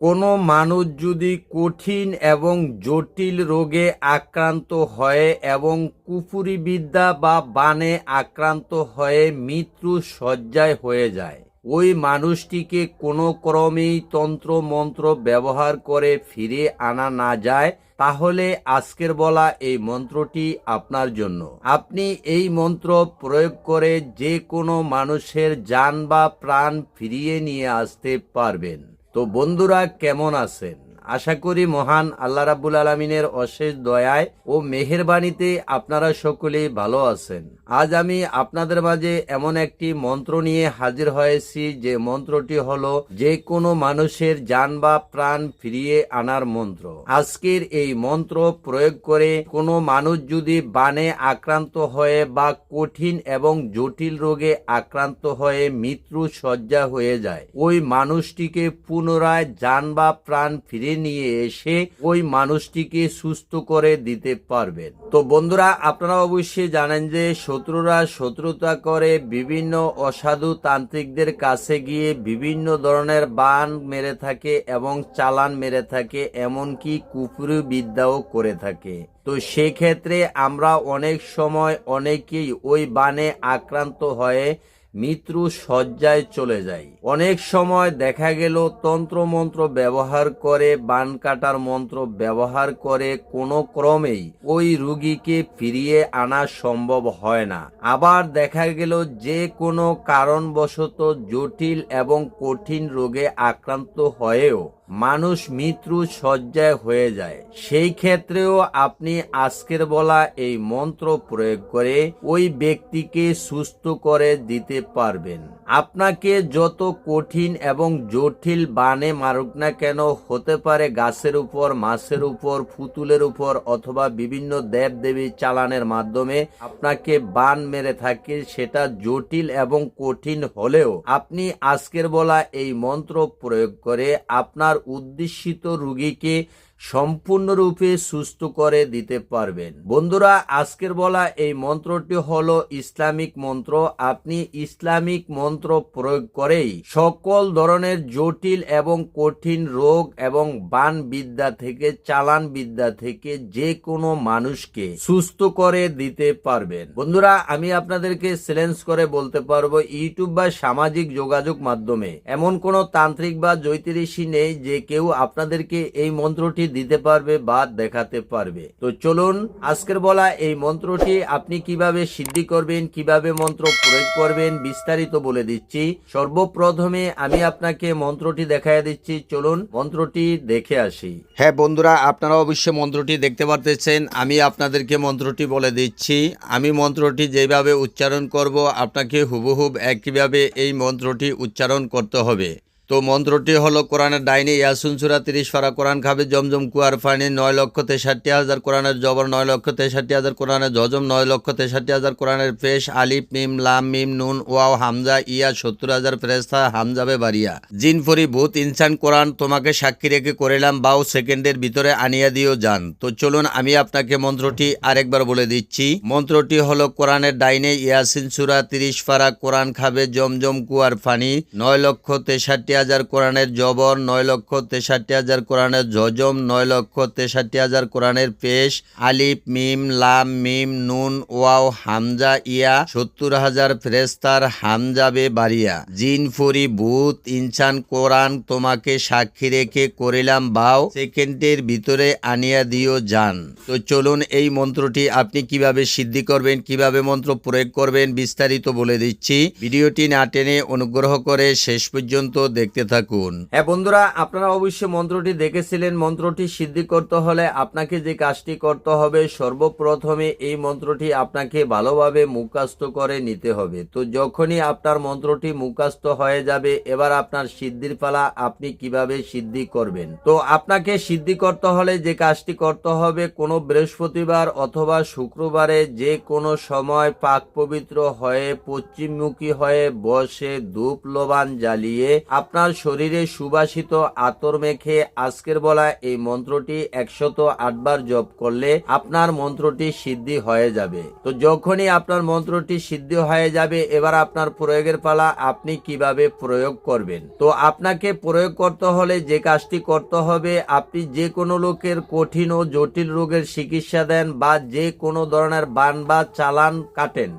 কোনো মানুষ যদি কঠিন এবং জটিল রোগে আক্রান্ত হয় এবং কুফুরি বিদ্যা বা বানে আক্রান্ত হয়ে মৃত্যু শয্যায় হয়ে যায়, ওই মানুষটিকে কোনো ক্রমেই তন্ত্র মন্ত্র ব্যবহার করে ফিরে আনা না যায়, তাহলে আজকের বলা এই মন্ত্রটি আপনার জন্য। আপনি এই মন্ত্র প্রয়োগ করে যে কোনো মানুষের যান বা প্রাণ ফিরিয়ে নিয়ে আসতে পারবেন। তো বন্ধুরা কেমন আছেন? আশা করি মহান আল্লাহ রাব্বুল আলমিনের অশেষ দয়ায় ও মেহেরবানিতে আপনারা সকলেই ভালো আছেন। আজ আমি আপনাদের মাঝে এমন একটি মন্ত্র নিয়ে হাজির হয়েছি, যে মন্ত্রটি হলো যে কোনো মানুষের যান বা প্রাণ ফিরিয়ে আনার মন্ত্র। আজকের এই মন্ত্র প্রয়োগ করে কোনো মানুষ যদি বানে আক্রান্ত হয়ে বা কঠিন এবং জটিল রোগে আক্রান্ত হয়ে মৃত্যু শয্যা হয়ে যায়, ওই মানুষটিকে পুনরায় যান বা প্রাণ ফিরে নিয়ে এসে ওই মানুষটিকে সুস্থ করে দিতে পারবেন। তো বন্ধুরা, আপনারা অবশ্যই জানেন যে শত্রুরা শত্রুতা করে বিভিন্ন অসাধু তান্ত্রিকদের কাছে গিয়ে বিভিন্ন ধরনের বান মেরে থাকে এবং চালান মেরে থাকে, এমনকি কুপুরি বিদ্যাও করে থাকে। তো সেক্ষেত্রে আমরা অনেক সময় অনেকেই ওই বানে আক্রান্ত হয়ে মৃত্যু শয্যায় চলে যায়। অনেক সময় দেখা গেল তন্ত্রমন্ত্র ব্যবহার করে, বান কাটার মন্ত্র ব্যবহার করে কোনো ক্রমেই ওই রুগীকে ফিরিয়ে আনা সম্ভব হয় না। আবার দেখা গেল যে কোনো কারণবশত জটিল এবং কঠিন রোগে আক্রান্ত হয়েও মানুষ মৃত্যু শয্যায় হয়ে যায়। সেই ক্ষেত্রেও আপনি আজকের বলা এই মন্ত্র প্রয়োগ করে ওই ব্যক্তিকে সুস্থ করে দিতে পারবেন। আপনাকে যত কঠিন এবং জটিল বানে মারুক না কেন, হতে পারে গাছের উপর, মাছের উপর ফুতুলের উপর অথবা বিভিন্ন দেব দেবী চালানের মাধ্যমে আপনাকে বান মেরে থাকে, সেটা জটিল এবং কঠিন হলেও। আপনি আজকের বলা এই মন্ত্র প্রয়োগ করে আপনার উদ্দেশিত রুগীকে সম্পূর্ণরূপে সুস্থ করে দিতে পারবেন। বন্ধুরা, আজকের বলা এই মন্ত্রটি হলো ইসলামিক মন্ত্র। আপনি ইসলামিক মন্ত্র প্রয়োগ করেই সকল ধরনের জটিল এবং কঠিন রোগ এবং বান বিদ্যা থেকে চালান বিদ্যা থেকে যে কোনো মানুষকে সুস্থ করে দিতে পারবেন। বন্ধুরা, আমি আপনাদেরকে চ্যালেঞ্জ করে বলতে পারব, ইউটিউব বা সামাজিক যোগাযোগ মাধ্যমে এমন কোনো তান্ত্রিক বা জ্যোতিষী নেই যে কেউ আপনাদেরকে এই মন্ত্রটি দিতে পারবে বা দেখাতে পারবে। তো চলুন, আজকের বলা এই মন্ত্রটি আপনি কীভাবে সিদ্ধি করবেন, কীভাবে মন্ত্র প্রয়োগ করবেন বিস্তারিত বলে দিচ্ছি। সর্বপ্রথমে আমি আপনাকে মন্ত্রটি দেখায় দিচ্ছি। চলুন, মন্ত্রটি দেখে আসি। হ্যাঁ বন্ধুরা, আপনারা অবশ্যই মন্ত্রটি দেখতে পারতেছেন। আমি আপনাদেরকে মন্ত্রটি বলে দিচ্ছি। আমি মন্ত্রটি যেভাবে উচ্চারণ করব, আপনাকে হুবহুব একইভাবে এই মন্ত্রটি উচ্চারণ করতে হবে। তো মন্ত্রটি হলো কোরআনের ডাইনি ইয়াসুন সুরা তিরিশ ফারা কোরআন খাবে, জমজম কুয়ার ফানি নয় লক্ষ তেষট্টি হাজার কোরআনের জবর, নয় লক্ষ তেষট্টি হাজার কোরআনের জজম, নয় লক্ষ তেষট্টি হাজার কোরআনের পেশ, আলিফ, মিম, লাম, মিম, নুন, ওয়াও, হামজা, ইয়া, সত্তর হাজার ফেরেস্তা হামজাবে বাড়িয়া জিনফরি ভূত, ইনসান, কোরআন, তোমাকে সাক্ষী রেখে করিলাম, বাউ সেকেন্ডের ভিতরে আনিয়া দিও যান। তো চলুন আমি আপনাকে মন্ত্রটি আরেকবার বলে দিচ্ছি। মন্ত্রটি হলো কোরআনের ডাইনে ইয়াসিন সুরা তিরিশ ফারা কোরআন খাবে, জমজম কুয়ার ফানি নয় লক্ষ তেষট্টি হাজার কোরআনের জবর, নয় লক্ষ তেষট্টি হাজার কোরআনের জজম নয় লক্ষ তেষট্টি হাজার কোরআনের পেশ, আলিফ, মিম, লাম, মিম, নুন, ওয়াও, হামজা, ইয়া, সত্তর হাজার ফেরেস্তার হামজাবে বাড়িয়া জিন, ফুরি, ভূত, ইনসান, কোরআন, তোমাকে সাক্ষী রেখে করিলাম, বাও, সেকেন্ডের ভিতরে আনিয়া দিও যান তো চলুন এই মন্ত্রটি আপনি কীভাবে সিদ্ধি করবেন, কীভাবে মন্ত্র প্রয়োগ করবেন বিস্তারিত বলে দিচ্ছি। ভিডিওটি না টেনে অনুগ্রহ করে শেষ পর্যন্ত দেখতে থাকুন। হ্যাঁ বন্ধুরা, আপনারা অবশ্যই মন্ত্রটি দেখেছিলেন। মন্ত্রটি সিদ্ধি করতে হলে আপনাকে যে কাজটি করতে হবে, সর্বপ্রথমে এই মন্ত্রটি আপনাকে ভালোভাবে মুখাস্ত করে নিতে হবে। তো যখনই আপনার মন্ত্রটি মুখাস্ত হয়ে যাবে, এবার আপনার সিদ্ধির পালা আপনি কীভাবে সিদ্ধি করবেন? তো আপনাকে সিদ্ধি করতে হলে যে কাজটি করতে হবে, কোনো বৃহস্পতিবার অথবা শুক্রবারে যে কোনো সময় পাক পবিত্র হয়ে পশ্চিমমুখী হয়ে বসে ধূপ লোবান জ্বালিয়ে আপনার শরীরে সুবাসিত আতর মেখে আজকের বলা এই মন্ত্রটি একশত আটবার জপ করলে আপনার মন্ত্রটি সিদ্ধি হয়ে যাবে। তো যখনই আপনার মন্ত্রটি সিদ্ধি হয়ে যাবে, এবার আপনার প্রয়োগের পালা আপনি কীভাবে প্রয়োগ করবেন? তো আপনাকে প্রয়োগ করতে হলে যে কাজটি করতে হবে, আপনি যে কোনো লোকের কঠিন ও জটিল রোগের চিকিৎসা দেন বা যে কোনো ধরনের বান বা চালান কাটেন।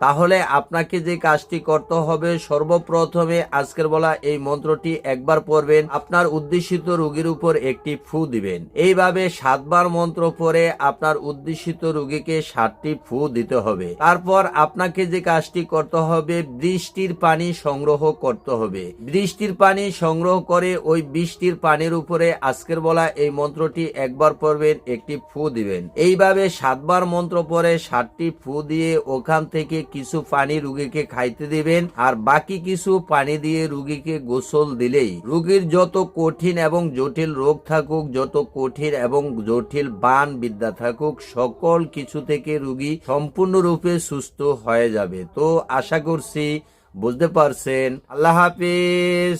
তাহলে আপনাকে যে কাজটি করতে হবে, সর্বপ্রথমে আজকের বলা এই মন্ত্রটি একবার পড়বেন। আপনার উদ্দেশিত রোগীর উপর একটি ফু দিবেন। এইভাবে সাতবার মন্ত্র পরে আপনার উদ্দেশিত রোগীকে সাতটি ফু দিতে হবে। তারপর আপনাকে যে কাজটি করতে হবে, বৃষ্টির পানি সংগ্রহ করতে হবে। বৃষ্টির পানি সংগ্রহ করে ওই বৃষ্টির পানির উপরে আজকের বলা এই মন্ত্রটি একবার পড়বেন, একটি ফু দিবেন। এইভাবে সাতবার মন্ত্র পরে সাতটি ফু দিয়ে ওখান থেকে কিছু পানি রুগীকে খাইতে দিবেন, আর বাকি কিছু পানি দিয়ে রুগীকে গোসল দিলেই। রুগীর যত কঠিন এবং জটিল রোগ থাকুক, যত কঠিন এবং জটিল বান বিদ্যা থাকুক, সকল কিছু থেকে রুগী সম্পূর্ণরূপে সুস্থ হয়ে যাবে। তো আশা করছি বুঝতে পারছেন। আল্লাহ হাফিজ।